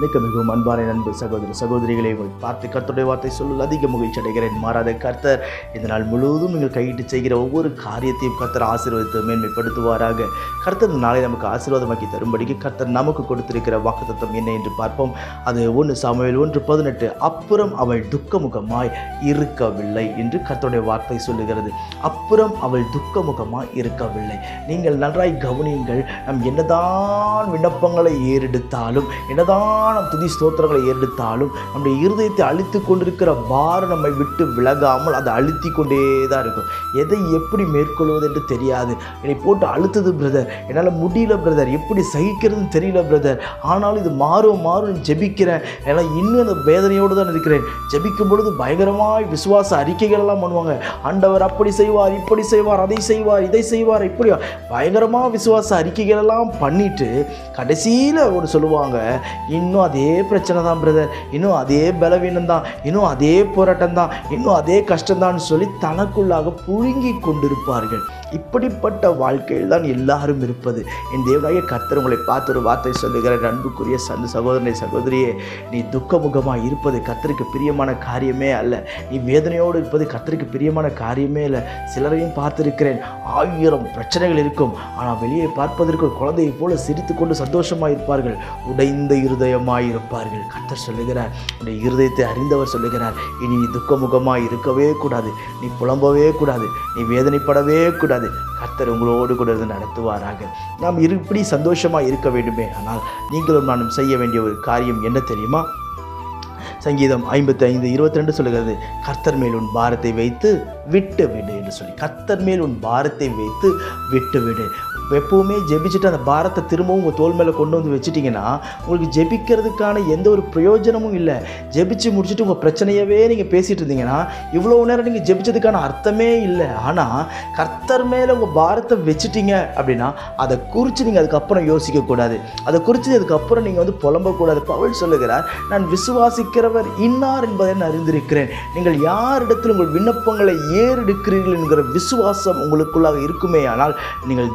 எனக்கு மிகவும் அன்பான நண்பு சகோதர சகோதரிகளை உங்கள் பார்த்து கர்த்தருடைய வார்த்தை சொல்ல அதிக மகிழ்ச்சி அடைகிறேன். மாறாத கர்த்தர் இந்த நாள் முழுவதும் நீங்கள் கையிட்டு செய்கிற ஒவ்வொரு காரியத்தையும் கர்த்தர் ஆசீர்வதித்து மேன்மைப்படுத்துவாராக. கர்த்தர் நாளை நமக்கு ஆசீர்வாதமாக்கி தரும்படிக்கு கர்த்தர் நமக்கு கொடுத்திருக்கிற வாக்குத்தத்தம் என்ன என்று பார்ப்போம். அது ஒன்று சமையல் ஒன்று பதினெட்டு அப்புறம் அவள் துக்கமுகமாய் இருக்கவில்லை என்று கர்த்தருடைய வார்த்தை சொல்லுகிறது. அப்புறம் அவள் துக்கமுகமாய் இருக்கவில்லை. நீங்கள் நன்றாய் கவனியுங்கள் நம் என்னதான் விண்ணப்பங்களை ஏறெடுத்தாலும் என்னதான் நம் துதி ஸ்தோத்திரங்களை ஏறெடுத்தாலும் நம்முடைய இருதயத்தை அழித்து கொண்டிருக்கிற பாரம் நம்மை விட்டு விலகாமல் அதை அழுத்தி கொண்டே தான் இருக்கும். எதை எப்படி மேற்கொள்வது என்று தெரியாது. என்னை போட்டு அழுத்தது பிரதர் என்னால் முடியல பிரதர் எப்படி சகிக்கிறதுன்னு தெரியல பிரதர் ஆனாலும் இது மாறும் மாறும் ஜெபிக்கிறேன். ஏன்னா இன்னும் அந்த வேதனையோடு தான் இருக்கிறேன். ஜெபிக்கும் பொழுது பயங்கரமாய் விசுவாச அறிக்கைகள் எல்லாம் பண்ணுவாங்க. ஆண்டவர் அப்படி செய்வார் இப்படி செய்வார் அதை செய்வார் இதை செய்வார் இப்படி பயங்கரமாக விசுவாச அறிக்கைகள் எல்லாம் பண்ணிட்டு கடைசியில் ஒரு சொல்லுவாங்க இன்னும் இன்னும் அதே பிரச்சனை தான் பிரதர் இன்னும் அதே பலவீனம் தான். இன்னும் அதே போராட்டம் தான். இன்னும் அதே கஷ்டம்தான் சொல்லி தனக்குள்ளாக புழுங்கி கொண்டிருப்பார்கள். இப்படிப்பட்ட வாழ்க்கையில் தான் எல்லாரும் இருப்பது. என் தேவனாய கர்த்தர் உங்களை பார்த்து ஒரு வார்த்தை சொல்லுகிற அன்புக்குரிய சந்த சகோதரனை சகோதரியே நீ துக்கமுகமாக இருப்பது கர்த்தருக்கு பிரியமான காரியமே அல்ல. நீ வேதனையோடு இருப்பது கர்த்தருக்கு பிரியமான காரியமே இல்லை சிலரையும் பார்த்துருக்கிறேன். ஆயிரம் பிரச்சனைகள் இருக்கும். ஆனால் வெளியே பார்ப்பதற்கு குழந்தையை போல சிரித்து கொண்டு சந்தோஷமாக இருப்பார்கள். உடைந்த இருதயம் இருப்பார்கள் கர்த்தர் சொல்லுகிறார் உடைய இருதயத்தை அறிந்தவர் சொல்லுகிறார் இனி நீ துக்கமுகமாக இருக்கவே கூடாது நீ புலம்பவே கூடாது நீ வேதனைப்படவே கூடாது. கர்த்தர் உங்களோடு கூட இருந்து நடத்துவாராக. நாம் இரு இப்படி சந்தோஷமாக இருக்க வேண்டுமே ஆனால் நீங்களும் நானும் செய்ய வேண்டிய ஒரு காரியம் என்ன தெரியுமா? சங்கீதம் ஐம்பத்தி ஐந்து இருபத்தி ரெண்டு சொல்லுகிறது கர்த்தர் மேல் உன் பாரத்தை வைத்து விட்டு விடு என்று சொல்லி கர்த்தர் மேல் உன் பாரத்தை வைத்து விட்டு விடு எப்பவுமே ஜெபிச்சுட்டு அந்த பாரத்தை திரும்பவும் உங்கள் தோல் மேலே கொண்டு வந்து வச்சிட்டிங்கன்னா உங்களுக்கு ஜெபிக்கிறதுக்கான எந்த ஒரு பிரயோஜனமும் இல்லை. ஜெபிச்சு முடிச்சுட்டு உங்கள் பிரச்சனையவே நீங்கள் பேசிகிட்டு இருந்தீங்கன்னா இவ்வளோ நேரம் நீங்கள் ஜெபிச்சதுக்கான அர்த்தமே இல்லை. ஆனால் கர்த்தர் மேலே உங்கள் பாரத்தை வச்சுட்டீங்க அப்படின்னா அதை குறித்து நீங்கள் அதுக்கப்புறம் யோசிக்கக்கூடாது அதை குறித்து அதுக்கப்புறம் நீங்கள் வந்து புலம்பக்கூடாது பவுல் சொல்லுகிறார் நான் விசுவாசிக்கிறவர் இன்னார் என்பதை நான் அறிந்திருக்கிறேன். நீங்கள் யாரிடத்தில் உங்கள் விண்ணப்பங்களை ஏறெடுக்கிறீர்கள் என்கிற விசுவாசம் உங்களுக்குள்ளாக இருக்குமே ஆனால் நீங்கள்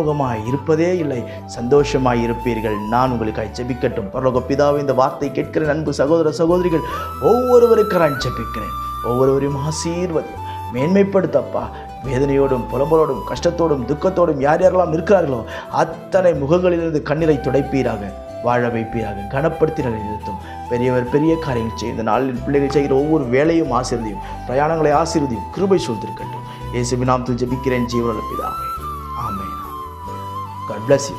துக்கமுகமாக இருப்பதே இல்லை. சந்தோஷமாக இருப்பீர்கள். நான் உங்களுக்காக ஜெபிக்கட்டும். பரலோக பிதாவை இந்த வார்த்தை கேட்கிற அன்பு சகோதர சகோதரிகள் ஒவ்வொருவருக்கு நான் ஜெபிக்கிறேன். ஒவ்வொருவரையும் ஆசீர்வதி. மேன்மைப்படுத்தப்பா. வேதனையோடும் புலம்பலோடும் கஷ்டத்தோடும் துக்கத்தோடும் யார் யாரெல்லாம் இருக்கிறார்களோ அத்தனை முகங்களிலிருந்து கண்ணீரை துடைப்பீராக. வாழ வைப்பீராக. கனப்படுத்தி நிலைநிறுத்தும் பெரியவர் பெரிய காரியங்கள் செய்யும். இந்த நாளில் பிள்ளைகள் செய்கிற ஒவ்வொரு வேலையும் ஆசிர்வதியும். பிரயாணங்களை ஆசிர்வதியும். கிருபை சூழ்ந்திருக்கட்டும். இயேசுவின் நாம் ஜபிக்கிறேன் ஜீவன பிதாவே. blessé.